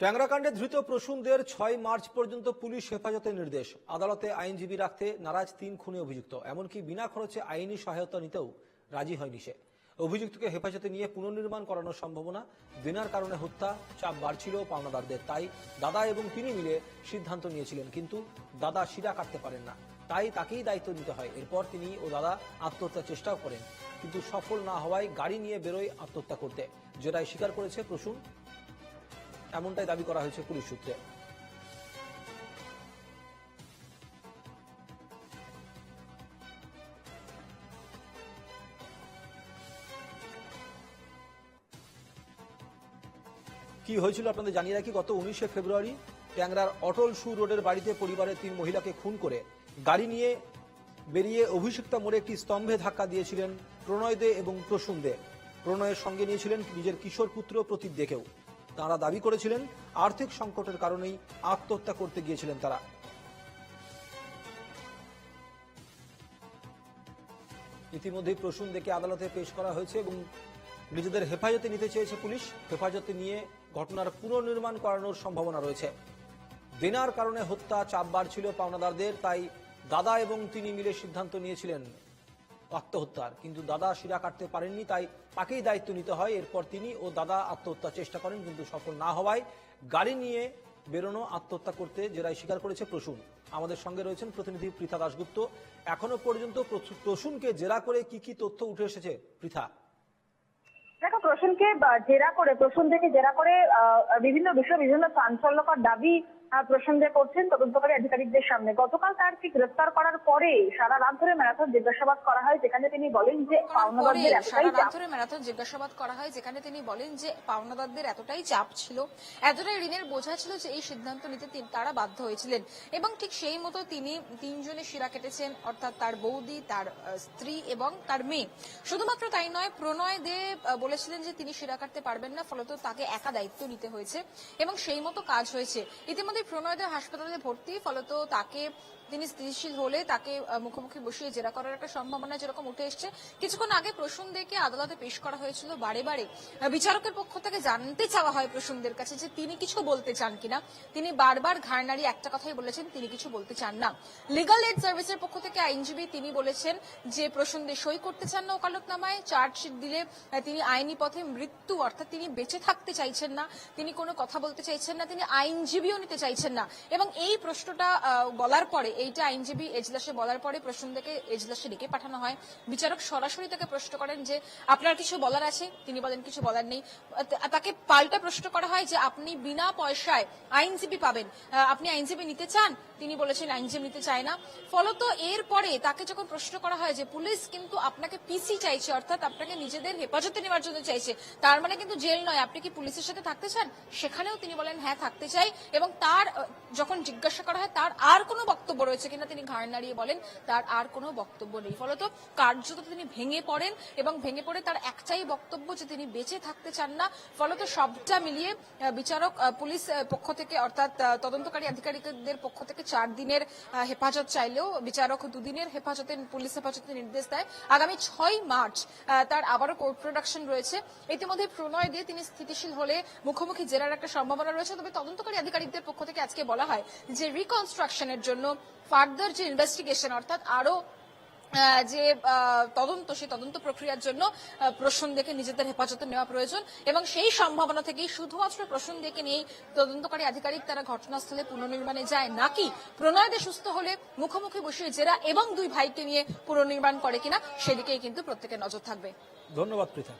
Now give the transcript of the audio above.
ট্যাংরাকাণ্ডে ধৃত প্রসূনদের ছয় মার্চ পর্যন্ত পুলিশ হেফাজতে নির্দেশ। আদালতে আইনজীবী রাখতে নারাজ তিন খুনে অভিযুক্ত। এমনকি বিনা খরচে আইনি সহায়তা নিতেও রাজি হয়নি সে। অভিযুক্তকে হেফাজতে নিয়ে পুনর্নির্মাণ করানোর সম্ভাবনা দিনার কারণে হত্যা, চাপ বাড়ছিল পাওনাদারদের। তাই দাদা এবং তিনি মিলে সিদ্ধান্ত নিয়েছিলেন, কিন্তু দাদা শিরা কাটতে পারেন না। তাই তাকেই দায়িত্ব নিতে হয়। এরপর তিনি ও দাদা আত্মহত্যার চেষ্টাও করেন। কিন্তু সফল না হওয়ায় গাড়ি নিয়ে বেরোয় আত্মহত্যা করতে, যেটাই স্বীকার করেছে প্রসূন। এমনটাই দাবি করা হয়েছে পুলিশ সূত্রে। কি হয়েছিল আপনাদের জানিয়ে রাখি, গত উনিশে ফেব্রুয়ারি ট্যাংরার অটল সু রোডের বাড়িতে পরিবারের তিন মহিলাকে খুন করে গাড়ি নিয়ে বেরিয়ে অভিষিক্তা মোড়ে একটি স্তম্ভে ধাক্কা দিয়েছিলেন প্রণয় দে এবং প্রসূন দে। প্রণয়ের সঙ্গে নিয়েছিলেন নিজের কিশোর পুত্র প্রতীক দেখেও তারা দাবি করেছিলেন, আর্থিক সংকটের কারণেই আত্মহত্যা করতে গিয়েছিলেন তারা। ইতিমধ্যেই প্রসূন দেখে আদালতে পেশ করা হয়েছে এবং নিজেদের হেফাজতে নিতে চেয়েছে পুলিশ। হেফাজতে নিয়ে ঘটনার পুনর্নির্মাণ করানোর সম্ভাবনা রয়েছে। দেনার কারণে হত্যা চাপ বাড়ছিল পাওনাদারদের, তাই দাদা এবং তিনি মিলে সিদ্ধান্ত নিয়েছিলেন আত্মহত্যার কিন্তু দাদা শিরা কাটতে পারেননি, তাই তাকেই দায়িত্ব নিতে হয়। এরপর তিনি ও দাদা আত্মহত্যার চেষ্টা করেন, কিন্তু সফল না হওয়ায় গাড়ি নিয়ে বেরোনো, আত্মহত্যা করতে জেরাই স্বীকার করেছে প্রসূন। আমাদের সঙ্গে রয়েছেন প্রতিনিধি পৃথা দাশগুপ্ত। এখনও পর্যন্ত প্রসূনকে জেরা করে কি কি তথ্য উঠে এসেছে? পৃথা। দেখো, প্রসূনকে জেরা করে প্রসূন থেকে জেরা করে বিভিন্ন বিষয়ে, বিভিন্ন চাঞ্চল্যকর দাবি প্রসূন করছেন তদন্তকারী আধিকারিকদের সামনে। গতকাল তারকে গ্রেফতার করার পরে সারা রাত ধরে ম্যারাথন জিজ্ঞাসাবাদ করা হয় যেখানে তিনি বলেন যে পাওনাদারদের সারা এতটাই রাত চাপ ধরে ম্যারাথন জিজ্ঞাসাবাদ করা হয় যেখানে তিনি বলেন যে পাওনাদারদের এতটাই চাপ ছিল। এতটাই ঋণের বোঝা ছিল যে এই সিদ্ধান্ত নিতে তারা বাধ্য হয়েছিলেন। এবং ঠিক সেই মতো তিনি তিনজনে শিরা কেটেছেন অর্থাৎ তার বৌদি তার স্ত্রী এবং তার মেয়ে। শুধুমাত্র তাই নয় প্রণয় দে বলেছিলেন যে তিনি শিরা কাটতে পারবেন না ফলত তাকে একা দায়িত্ব নিতে হয়েছে এবং সেই মতো কাজ হয়েছে। ইতিমধ্যে প্রণয় দে হাসপাতালে ভর্তি, ফলত তাকে তিনি স্থিতিশীল হলে তাকে মুখোমুখি বসিয়ে জেরা করার একটা সম্ভাবনা যেরকম উঠে এসছে। কিছুক্ষণ আগে প্রসূনদেরকে আদালতে পেশ করা হয়েছিল বারে বারে। বিচারকের পক্ষ থেকে জানতে চাওয়া হয় প্রসূনদের কাছে যে তিনি কিছু বলতে চান কিনা। তিনি বারবার ঘাড় নাড়িয়ে একটা কথাই বলেছেন, তিনি কিছু বলতে চান না। লিগাল এড সার্ভিসের পক্ষ থেকে আইনজীবী তিনি বলেছেন যে প্রসূনদের সই করতে চান না ওকালতনামায়, চার্জশিট দিলে তিনি আইনি পথে মৃত্যু, অর্থাৎ তিনি বেঁচে থাকতে চাইছেন না, তিনি কোনো কথা বলতে চাইছেন না, তিনি আইনজীবীও নিতে চাইছেন না। এবং এই প্রশ্নটা বলার পরে, এইটা আইনজীবী এজলাসে বলার পরে প্রসূনদেরকে এজলাসে ডেকে পাঠানো হয়। বিচারক সরাসরি তাকে প্রশ্ন করেন যে, আপনার কিছু বলার আছে? তিনি বলেন, কিছু বলার নেই। তাকে পাল্টা প্রশ্ন করা হয় যে, আপনি বিনা পয়সায় আইনজীবী পাবেন। আপনি আইনজীবী নিতে চান? তিনি বলেছেন, আইনজীবী নিতে চায় না। ফলত এরপরে তাকে যখন প্রশ্ন করা হয় যে, পুলিশ কিন্তু আপনাকে পিসি চাইছে, অর্থাৎ আপনাকে নিজেদের হেফাজতে নেওয়ার জন্য চাইছে, তার মানে কিন্তু জেল নয়, আপনি কি পুলিশের সাথে থাকতে চান? সেখানেও তিনি বলেন হ্যাঁ থাকতে চাই। এবং তার আহ, যখন জিজ্ঞাসা করা হয় তার আর কোনো বক্তব্য রয়েছে কিনা তিনি ঘাড় নাড়িয়ে বলেন তার আর কোনো বক্তব্য নেই। ফলত কার্যত তিনি ভেঙে পড়েন এবং ভেঙে পড়ে তার একটাই বক্তব্য যে তিনি বেঁচে থাকতে চান না। ফলত সবটা মিলিয়ে বিচারক পুলিশ পক্ষ থেকে অর্থাৎ তদন্তকারী আধিকারিকদের পক্ষ থেকে চার দিনের হেফাজত চাইলেও বিচারক দুদিনের হেফাজতে পুলিশ হেফাজতে নির্দেশ দেয়। আগামী ছয় মার্চ তার আবারও কোর্ট প্রোডাকশন রয়েছে। ইতিমধ্যে প্রণয় দিয়ে তিনি স্থিতিশীল হলে মুখোমুখি জেরার একটা সম্ভাবনা রয়েছে। তবে তদন্তকারী আধিকারিকদের পক্ষ থেকে আজকে বলা হয় যে রিকনস্ট্রাকশনের জন্য ফার্দার যে ইনভেস্টিগেশন অর্থাৎ আরও যে তদন্ত সেই তদন্ত প্রক্রিয়ার জন্য আহ, দেখে নিজেদের হেফাজতে নেওয়া প্রয়োজন। এবং সেই সম্ভাবনা থেকেই শুধুমাত্র প্রসূন দেখে নিয়েই তদন্তকারী আধিকারিক তারা ঘটনাস্থলে পুনর্নির্মাণে যায় নাকি প্রণয় সুস্থ হলে মুখোমুখি বসিয়ে জেরা এবং দুই ভাইকে নিয়ে পুনর্নির্মাণ করে কিনা সেদিকেই কিন্তু প্রত্যেকের নজর থাকবে। ধন্যবাদ পৃথা